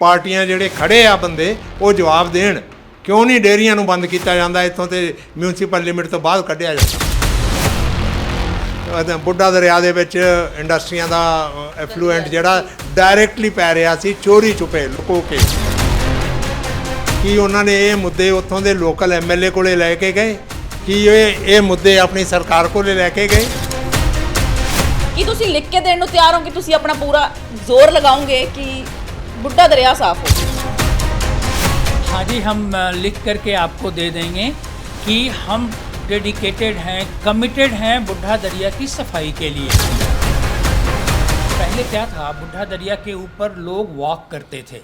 ਪਾਰਟੀਆਂ ਜਿਹੜੇ ਖੜੇ ਆ ਬੰਦੇ, ਉਹ ਜਵਾਬ ਦੇਣ। ਕਿਉਂ ਨਹੀਂ ਡੇਅਰੀਆਂ ਨੂੰ ਬੰਦ ਕੀਤਾ ਜਾਂਦਾ, ਇੱਥੋਂ ਤੇ ਮਿਊਨਿਸਪਲ ਲਿਮਿਟ ਤੋਂ ਬਾਹਰ ਕੱਢਿਆ ਜਾਂਦਾ। ਬੁੱਢਾ ਦਰਿਆ ਦੇ ਵਿੱਚ ਇੰਡਸਟਰੀਆਂ ਦਾ ਐਫਲੂਐਂਟ ਜਿਹੜਾ ਡਾਇਰੈਕਟਲੀ ਪੈ ਰਿਹਾ ਸੀ, ਚੋਰੀ ਛੁਪੇ ਲੁਕੋ ਕੇ। ਕੀ ਉਹਨਾਂ ਨੇ ਇਹ ਮੁੱਦੇ ਉੱਥੋਂ ਦੇ ਲੋਕਲ ਐਮਐਲਏ ਕੋਲੇ ਲੈ ਕੇ ਗਏ? ਕੀ ਇਹ ਇਹ ਮੁੱਦੇ ਆਪਣੀ ਸਰਕਾਰ ਕੋਲੇ ਲੈ ਕੇ ਗਏ? ਕੀ ਤੁਸੀਂ ਲਿਖ ਕੇ ਦੇਣ ਨੂੰ ਤਿਆਰ ਹੋ ਕਿ ਤੁਸੀਂ ਆਪਣਾ ਪੂਰਾ ਜ਼ੋਰ ਲਗਾਓਗੇ ਕਿ बुढ़ा दरिया साफ़ हो हाँ जी हम लिख करके आपको दे देंगे कि हम डेडिकेटेड हैं, कमिटेड हैं बुढ़ा दरिया की सफ़ाई के लिए। पहले क्या था बुढ़ा दरिया के ऊपर लोग वॉक करते थे।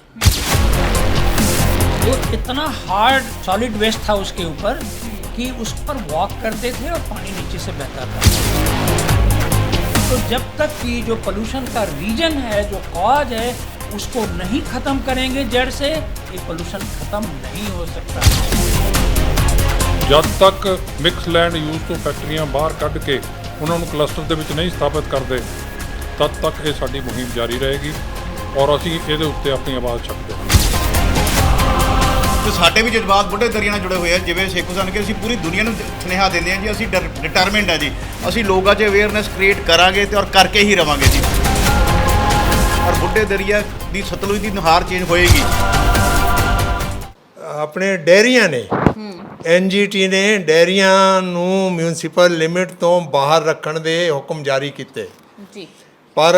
वो इतना हार्ड सॉलिड वेस्ट था उसके ऊपर कि उस पर वॉक करते थे और पानी नीचे से बहता था। तो जब तक कि जो पोल्यूशन का रीजन है, जो कॉज है उसको नहीं खत्म करेंगे जड़ से ये पोल्यूशन खत्म नहीं हो सकता ਜਦ ਤੱਕ ਮਿਕਸ ਲੈਂਡ ਯੂਜ਼ ਤੋਂ ਫੈਕਟਰੀਆਂ ਬਾਹਰ ਕੱਢ ਕੇ ਉਹਨਾਂ ਨੂੰ ਕਲਸਟਰ ਦੇ ਵਿੱਚ ਨਹੀਂ ਸਥਾਪਿਤ ਕਰਦੇ ਤਦ ਤੱਕ ਇਹ ਸਾਡੀ ਮੁਹਿੰਮ ਜਾਰੀ ਰਹੇਗੀ ਔਰ ਅਸੀਂ ਇਹਦੇ ਉੱਤੇ ਆਪਣੀ ਆਵਾਜ਼ ਚੱਕਦੇ ਹਾਂ ਤੇ ਸਾਡੇ ਵੀ ਜਜ਼ਬਾਤ ਬੁੱਢੇ ਦਰਿਆ ਨਾਲ ਜੁੜੇ ਹੋਏ ਆ ਜਿਵੇਂ ਸ਼ੇਖੂ ਸਨ ਕਿ ਅਸੀਂ ਪੂਰੀ ਦੁਨੀਆ ਨੂੰ ਸੁਨੇਹਾ ਦਿੰਦੇ ਹਾਂ ਜੀ ਅਸੀਂ ਡਿਟਰਮਿੰਡ ਆ ਜੀ ਅਸੀਂ ਲੋਕਾਂ 'ਚ ਅਵੇਅਰਨੈਸ ਕ੍ਰੀਏਟ ਕਰਾਂਗੇ ਤੇ ਔਰ ਕਰਕੇ ਹੀ ਰਵਾਂਗੇ ਜੀ ਔਰ ਬੁੱਢੇ ਦਰਿਆ ਦੀ ਸਤਲੁਜ ਦੀ ਨੁਹਾਰ ਚੇਂਜ ਹੋਏਗੀ। ਆਪਣੇ ਡੈਰੀਆਂ ਨੇ। ਐਨਜੀਟੀ ਨੇ ਡੈਰੀਆਂ ਨੂੰ ਮਿਊਨਿਸਪਲ ਲਿਮਿਟ ਤੋਂ ਬਾਹਰ ਰੱਖਣ ਦੇ ਹੁਕਮ ਜਾਰੀ ਕੀਤੇ। ਜੀ। ਪਰ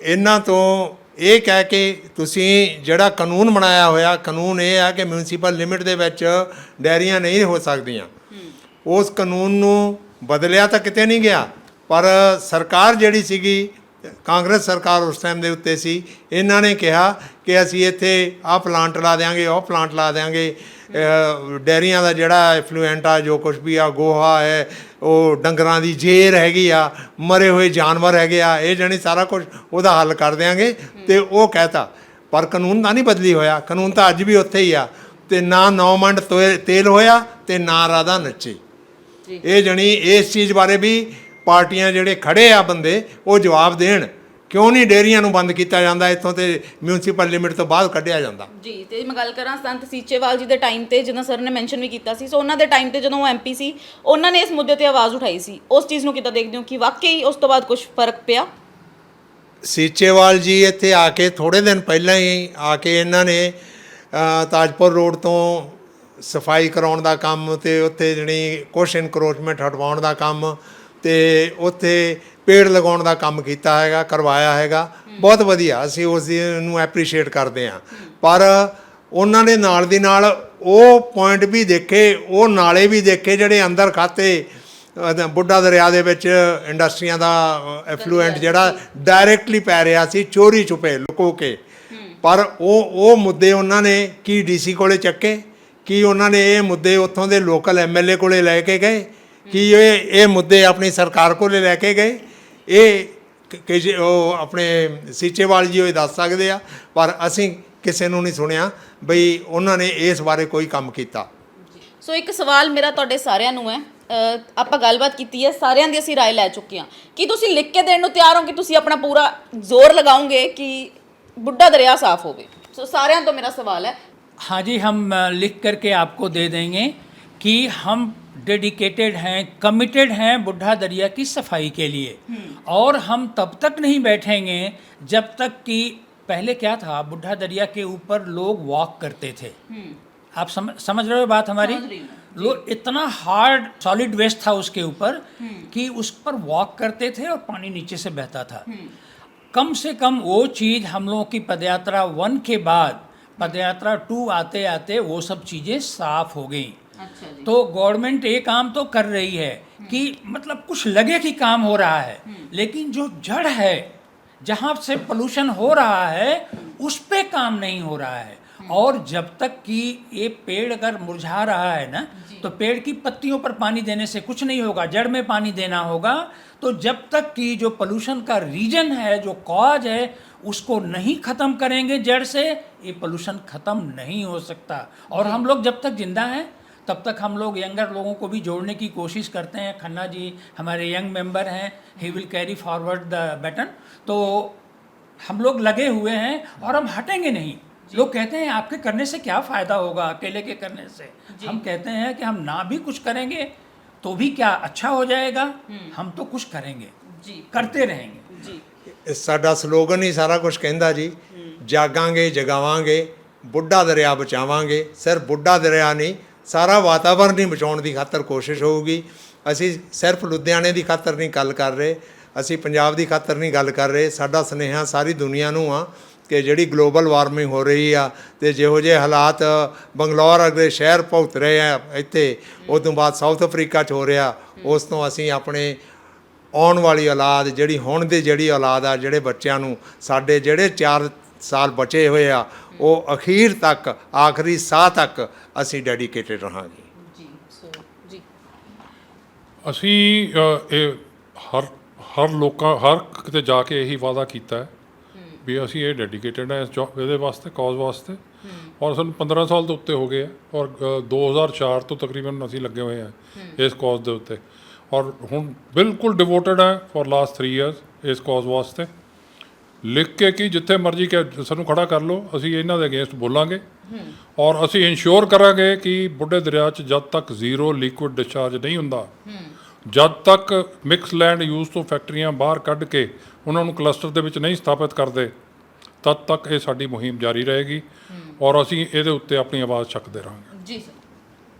ਇਹਨਾਂ ਤੋਂ ਇਹ ਕਹਿ ਕੇ ਤੁਸੀਂ ਜਿਹੜਾ ਕਾਨੂੰਨ ਬਣਾਇਆ ਹੋਇਆ ਕਾਨੂੰਨ ਇਹ ਹੈ ਕਿ ਮਿਊਨਿਸਪਲ ਲਿਮਿਟ ਦੇ ਵਿੱਚ ਡੈਰੀਆਂ ਨਹੀਂ ਹੋ ਸਕਦੀਆਂ। ਉਸ ਕਾਨੂੰਨ ਨੂੰ ਬਦਲਿਆ ਤਾਂ ਕਿਤੇ ਨਹੀਂ ਗਿਆ ਪਰ ਸਰਕਾਰ ਜਿਹੜੀ ਸੀਗੀ ਕਾਂਗਰਸ ਸਰਕਾਰ ਉਸ ਟਾਈਮ ਦੇ ਉੱਤੇ ਸੀ। ਇਹਨਾਂ ਨੇ ਕਿਹਾ ਕਿ ਅਸੀਂ ਇੱਥੇ ਆਹ ਪਲਾਂਟ ਲਾ ਦੇਾਂਗੇ ਉਹ ਪਲਾਂਟ ਲਾ ਦੇਾਂਗੇ ਡੈਰੀਆਂ ਦਾ ਜਿਹੜਾ ਐਫਲੂਐਂਟ ਆ ਜੋ ਕੁਝ ਵੀ ਆ ਗੋਹਾ ਹੈ ਉਹ ਡੰਗਰਾਂ ਦੀ ਜੇਰ ਹੈਗੀ ਆ ਮਰੇ ਹੋਏ ਜਾਨਵਰ ਹੈਗੇ ਆ ਇਹ ਜਣੀ ਸਾਰਾ ਕੁਝ ਉਹਦਾ ਹੱਲ ਕਰ ਦਿਆਂਗੇ। ਤੇ ਉਹ ਕਹਿਤਾ ਪਰ ਕਾਨੂੰਨ ਤਾਂ ਨਹੀਂ ਬਦਲੀ ਹੋਇਆ। ਕਾਨੂੰਨ ਤਾਂ ਅੱਜ ਵੀ ਉੱਥੇ ਹੀ ਆ। ਤੇ ਨਾ ਨੌ ਮੰਡ ਤੋਏ- ਤੇਲ ਹੋਇਆ ਤੇ ਨਾ ਰਾਧਾ ਨੱਚੀ। ਇਹ ਜਣੀ ਇਸ ਚੀਜ਼ ਬਾਰੇ ਵੀ ਪਾਰਟੀਆਂ ਜਿਹੜੇ ਖੜੇ ਆ ਬੰਦੇ ਉਹ ਜਵਾਬ ਦੇਣ। ਕਿਉਂ ਨਹੀਂ ਡੇਅਰੀਆਂ ਨੂੰ ਬੰਦ ਕੀਤਾ ਜਾਂਦਾ ਇੱਥੋਂ ਤੇ ਮਿਊਨਿਸਪਲ ਲਿਮਿਟ ਤੋਂ ਬਾਹਰ ਕੱਢਿਆ ਜਾਂਦਾ। ਜੀ ਤੇ ਮੈਂ ਗੱਲ ਕਰਾਂ ਸੰਤ ਸੀਚੇਵਾਲ ਜੀ ਦੇ ਟਾਈਮ ਤੇ ਜਦੋਂ ਸਰ ਨੇ ਮੈਂਸ਼ਨ ਵੀ ਕੀਤਾ ਸੀ। ਸੋ ਉਹਨਾਂ ਦੇ ਟਾਈਮ ਤੇ ਜਦੋਂ ਉਹ ਐਮਪੀ ਸੀ ਉਹਨਾਂ ਨੇ ਇਸ ਮੁੱਦੇ ਤੇ ਆਵਾਜ਼ ਉਠਾਈ ਸੀ। ਉਸ ਚੀਜ਼ ਨੂੰ ਕਿੱਦਾਂ ਦੇਖਦੇ ਹੋ ਕਿ ਵਾਕਈ ਉਸ ਤੋਂ ਬਾਅਦ ਕੁਝ ਫ਼ਰਕ ਪਿਆ? ਸੀਚੇਵਾਲ ਜੀ ਇੱਥੇ ਆ ਕੇ ਥੋੜੇ ਦਿਨ ਪਹਿਲਾਂ ਹੀ ਆ ਕੇ ਇਹਨਾਂ ਨੇ ਤਾਜਪੁਰ ਰੋਡ ਤੋਂ ਸਫ਼ਾਈ ਕਰਾਉਣ ਦਾ ਕੰਮ ਤੇ ਉੱਥੇ ਜਿਹੜੀ ਕੁਛ ਇਨਕਰੋਚਮੈਂਟ ਹਟਵਾਉਣ ਦਾ ਕੰਮ ਤੇ ਉੱਥੇ ਪੇੜ ਲਗਾਉਣ ਦਾ ਕੰਮ ਕੀਤਾ ਹੈਗਾ ਕਰਵਾਇਆ ਹੈਗਾ। ਬਹੁਤ ਵਧੀਆ ਅਸੀਂ ਉਸ ਦੀ ਨੂੰ ਐਪਰੀਸ਼ੀਏਟ ਕਰਦੇ ਹਾਂ। ਪਰ ਉਹਨਾਂ ਨੇ ਨਾਲ ਦੀ ਨਾਲ ਉਹ ਪੁਆਇੰਟ ਵੀ ਦੇਖੇ ਉਹ ਨਾਲੇ ਵੀ ਦੇਖੇ ਜਿਹੜੇ ਅੰਦਰ ਖਾਤੇ ਬੁੱਢਾ ਦਰਿਆ ਦੇ ਵਿੱਚ ਇੰਡਸਟਰੀਆਂ ਦਾ ਐਫਲੂਐਂਟ ਜਿਹੜਾ ਡਾਇਰੈਕਟਲੀ ਪੈ ਰਿਹਾ ਸੀ ਚੋਰੀ ਛੁਪੇ ਲੁਕੋ ਕੇ। ਪਰ ਉਹ ਉਹ ਮੁੱਦੇ ਉਹਨਾਂ ਨੇ ਕੀ ਡੀਸੀ ਕੋਲੇ ਚੱਕੇ ਕੀ ਉਹਨਾਂ ਨੇ ਇਹ ਮੁੱਦੇ ਉੱਥੋਂ ਦੇ ਲੋਕਲ ਐਮਐਲਏ ਕੋਲੇ ਲੈ ਕੇ ਗਏ ਕੀ ਇਹ ਇਹ ਮੁੱਦੇ ਆਪਣੀ ਸਰਕਾਰ ਕੋਲੇ ਲੈ ਕੇ ਗਏ ਇਹ ਕ- ਕਿ ਜੇ ਉਹ ਆਪਣੇ ਸੀਚੇਵਾਲ ਜੀ ਉਹ ਦੱਸ ਸਕਦੇ ਆ ਪਰ ਅਸੀਂ ਕਿਸੇ ਨੂੰ ਨਹੀਂ ਸੁਣਿਆ ਬਈ ਉਹਨਾਂ ਨੇ ਇਸ ਬਾਰੇ ਕੋਈ ਕੰਮ ਕੀਤਾ ਸੋ ਇੱਕ ਸਵਾਲ ਮੇਰਾ ਤੁਹਾਡੇ ਸਾਰਿਆਂ ਨੂੰ ਹੈ ਅ, ਆਪਾਂ ਗੱਲਬਾਤ ਕੀਤੀ ਹੈ ਸਾਰਿਆਂ ਦੀ ਅਸੀਂ رائے ਲੈ ਚੁੱਕੇ ਹਾਂ ਕੀ ਤੁਸੀਂ ਲਿਖ ਕੇ ਦੇਣ ਨੂੰ ਤਿਆਰ ਹੋ ਕਿ ਤੁਸੀਂ ਆਪਣਾ ਪੂਰਾ ਜ਼ੋਰ ਲਗਾਓਗੇ ਕਿ ਬੁੱਢਾ ਦਰਿਆ ਸਾਫ਼ ਹੋਵੇ ਸੋ ਸਾਰਿਆਂ ਤੋਂ ਮੇਰਾ ਸਵਾਲ ਹੈ हाँ जी हम अ, लिख करके आपको दे देंगे कि हम डेडिकेटेड हैं कमिटेड हैं बुढ़ा दरिया की सफ़ाई के लिए। और हम तब तक नहीं बैठेंगे जब तक कि पहले क्या था बुढ़ा दरिया के ऊपर लोग वॉक करते थे। आप समझ समझ रहे हो बात हमारी? लोग इतना हार्ड सॉलिड वेस्ट था उसके ऊपर कि उस पर वॉक करते थे और पानी नीचे से बहता था। कम से कम वो चीज़ हम लोगों की पदयात्रा वन के बाद पदयात्रा टू आते आते वो सब चीज़ें साफ़ हो गई। अच्छा तो गवर्नमेंट ये काम तो कर रही है कि मतलब कुछ लगे कि काम हो रहा है लेकिन जो जड़ है जहाँ से पोल्यूशन हो रहा है उस पर काम नहीं हो रहा है। और जब तक कि ये पेड़ अगर मुरझा रहा है ना तो पेड़ की पत्तियों पर पानी देने से कुछ नहीं होगा जड़ में पानी देना होगा। तो जब तक कि जो पोल्यूशन का रीजन है जो कॉज है उसको नहीं ख़त्म करेंगे जड़ से ये पोल्यूशन ख़त्म नहीं हो सकता। और हम लोग जब तक ज़िंदा हैं तब तक हम लोग यंगर लोगों को भी जोड़ने की कोशिश करते हैं खन्ना जी हमारे यंग मेंबर हैं he will carry forward the baton तो हम लोग लगे हुए हैं और हम हटेंगे नहीं लोग कहते हैं आपके करने से क्या फ़ायदा होगा अकेले के करने से हम कहते हैं कि हम ना भी कुछ करेंगे तो भी क्या अच्छा हो जाएगा हम तो कुछ करेंगे ਜੀ करते रहेंगे ਜੀ ਇਹ ਸਾਡਾ ਸਲੋਗਨ ਹੀ ਸਾਰਾ ਕੁਝ ਕਹਿੰਦਾ ਜੀ ਜਾਗਾਂਗੇ ਜਗਾਵਾਂਗੇ ਬੁੱਢਾ ਦਰਿਆ ਬਚਾਵਾਂਗੇ ਸਿਰਫ ਬੁੱਢਾ ਦਰਿਆ ਨਹੀਂ ਸਾਰਾ ਵਾਤਾਵਰਨ ਹੀ ਬਚਾਉਣ ਦੀ ਖਾਤਰ ਕੋਸ਼ਿਸ਼ ਹੋਊਗੀ। ਅਸੀਂ ਸਿਰਫ ਲੁਧਿਆਣੇ ਦੀ ਖਾਤਰ ਨਹੀਂ ਗੱਲ ਕਰ ਰਹੇ, ਅਸੀਂ ਪੰਜਾਬ ਦੀ ਖਾਤਰ ਨਹੀਂ ਗੱਲ ਕਰ ਰਹੇ। ਸਾਡਾ ਸੁਨੇਹਾ ਸਾਰੀ ਦੁਨੀਆ ਨੂੰ ਆ ਕਿ ਜਿਹੜੀ ਗਲੋਬਲ ਵਾਰਮਿੰਗ ਹੋ ਰਹੀ ਆ ਤੇ ਜਿਹੋ ਜਿਹੇ ਹਾਲਾਤ ਬੰਗਲੌਰ ਅਗਲੇ ਸ਼ਹਿਰ ਭੁਗਤ ਰਹੇ ਆ ਇੱਥੇ ਉਸ ਤੋਂ ਬਾਅਦ ਸਾਊਥ ਅਫਰੀਕਾ 'ਚ ਹੋ ਰਿਹਾ, ਉਸ ਤੋਂ ਅਸੀਂ ਆਪਣੇ ਆਉਣ ਵਾਲੀ ਔਲਾਦ, ਜਿਹੜੀ ਹੁਣ ਦੀ ਜਿਹੜੀ ਔਲਾਦ ਆ, ਜਿਹੜੇ ਬੱਚਿਆਂ ਨੂੰ, ਸਾਡੇ ਜਿਹੜੇ 4 ਸਾਲ ਬਚੇ ਹੋਏ ਆ ਉਹ ਅਖੀਰ ਤੱਕ ਆਖਰੀ ਸਾਹ ਤੱਕ ਅਸੀਂ ਡੈਡੀਕੇਟਿਡ ਰਹਾਂਗੇ। ਜੀ ਸੋ ਜੀ। ਅਸੀਂ ਅ, ਇਹ ਹਰ ਹਰ ਲੋਕਾਂ ਹਰ ਕਿਤੇ ਜਾ ਕੇ ਇਹੀ ਵਾਅਦਾ ਕੀਤਾ ਹੈ ਵੀ ਅਸੀਂ ਇਹ ਡੈਡੀਕੇਟਡ ਹੈ ਇਸ ਜੌਬ ਇਹਦੇ ਵਾਸਤੇ ਕਾਜ਼ ਵਾਸਤੇ। ਔਰ ਸਾਨੂੰ 15 ਸਾਲ ਤੋਂ ਉੱਤੇ ਹੋ ਗਏ ਆ ਔਰ ਅ, 2004 ਤੋਂ ਤਕਰੀਬਨ ਅਸੀਂ ਲੱਗੇ ਹੋਏ ਆ ਇਸ ਕਾਜ਼ ਦੇ ਉੱਤੇ। ਔਰ ਹੁਣ ਬਿਲਕੁਲ ਡਿਵੋਟਡ ਹੈ ਫॉर ਲਾਸਟ 3 ਇਅਰਸ ਇਸ ਕਾਜ਼ ਵਾਸਤੇ। ਲਿਖ ਕੇ ਕਿ ਜਿੱਥੇ ਮਰਜ਼ੀ ਕਿ ਸਾਨੂੰ ਖੜਾ ਕਰ ਲਓ ਅਸੀਂ ਇਹਨਾਂ ਦੇ ਅਗੇਂਸਟ ਬੋਲਾਂਗੇ। ਔਰ ਅਸੀਂ ਇਨਸ਼ੋਰ ਕਰਾਂਗੇ ਕਿ ਬੁੱਢੇ ਦਰਿਆ 'ਚ ਜਦ ਤੱਕ ਜ਼ੀਰੋ ਲਿਕੁਇਡ ਡਿਸਚਾਰਜ ਨਹੀਂ ਹੁੰਦਾ ਜਦ ਤੱਕ ਮਿਕਸ ਲੈਂਡ ਯੂਜ਼ ਤੋਂ ਫੈਕਟਰੀਆਂ ਬਾਹਰ ਕੱਢ ਕੇ ਉਹਨਾਂ ਨੂੰ ਕਲਸਟਰ ਦੇ ਵਿੱਚ ਨਹੀਂ ਸਥਾਪਿਤ ਕਰਦੇ ਤਦ ਤੱਕ ਇਹ ਸਾਡੀ ਮੁਹਿੰਮ ਜਾਰੀ ਰਹੇਗੀ। ਔਰ ਅਸੀਂ ਇਹਦੇ ਉੱਤੇ ਆਪਣੀ ਆਵਾਜ਼ ਚੱਕਦੇ ਰਹਾਂਗੇ। ਜੀ ਸਰ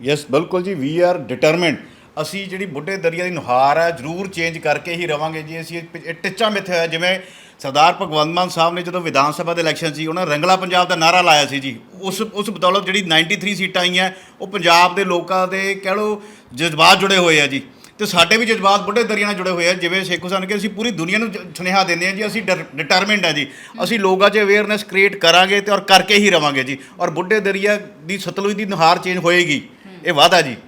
ਯੈਸ ਬਿਲਕੁਲ ਜੀ ਵੀ ਆਰ ਡਿਟਰਮਿੰਡ ਅਸੀਂ ਜਿਹੜੀ ਬੁੱਢੇ ਦਰਿਆ ਦੀ ਨੁਹਾਰ ਹੈ ਜ਼ਰੂਰ ਚੇਂਜ ਕਰਕੇ ਹੀ ਰਵਾਂਗੇ ਜੀ। ਅਸੀਂ ਇਹ ਇਹ ਟਿੱਚਾ ਮਿੱਥਿਆ ਹੋਇਆ ਜਿਵੇਂ ਸਰਦਾਰ ਭਗਵੰਤ ਮਾਨ ਸਾਹਿਬ ਨੇ ਜਦੋਂ ਵਿਧਾਨ ਸਭਾ ਦੇ ਇਲੈਕਸ਼ਨ ਸੀ, ਉਹਨਾਂ ਰੰਗਲਾ ਪੰਜਾਬ ਦਾ ਨਾਰਾ ਲਾਇਆ ਸੀ ਜੀ। ਉਸ ਉਸ ਬਦੌਲਤ ਜਿਹੜੀ 93 ਸੀਟਾਂ ਆਈਆਂ, ਉਹ ਪੰਜਾਬ ਦੇ ਲੋਕਾਂ ਦੇ ਕਹਿ ਲਓ ਜਜ਼ਬਾਤ ਜੁੜੇ ਹੋਏ ਆ ਜੀ। ਤੇ ਸਾਡੇ ਵੀ ਜਜ਼ਬਾਤ ਬੁੱਢੇ ਦਰਿਆ ਨਾਲ ਜੁੜੇ ਹੋਏ ਆ, ਜਿਵੇਂ ਸ਼ੇਖ ਹੁਸੈਨ ਕਿ ਅਸੀਂ ਪੂਰੀ ਦੁਨੀਆ ਨੂੰ ਸੁਨੇਹਾ ਦਿੰਦੇ ਆ ਜੀ, ਅਸੀਂ ਡਿਟਰਮਿੰਡ ਆ ਜੀ। ਅਸੀਂ ਲੋਕਾਂ 'ਚ ਅਵੇਅਰਨੈਸ ਕ੍ਰੀਏਟ ਕਰਾਂਗੇ ਤੇ ਔਰ ਕਰਕੇ ਹੀ ਰਵਾਂਗੇ ਜੀ। ਔਰ ਬੁੱਢੇ ਦਰਿਆ ਦੀ ਸਤਲੁਜ ਦੀ ਨੁਹਾਰ ਚੇਂਜ ਹੋਏਗੀ। ਇਹ ਵਾਅਦਾ ਜੀ।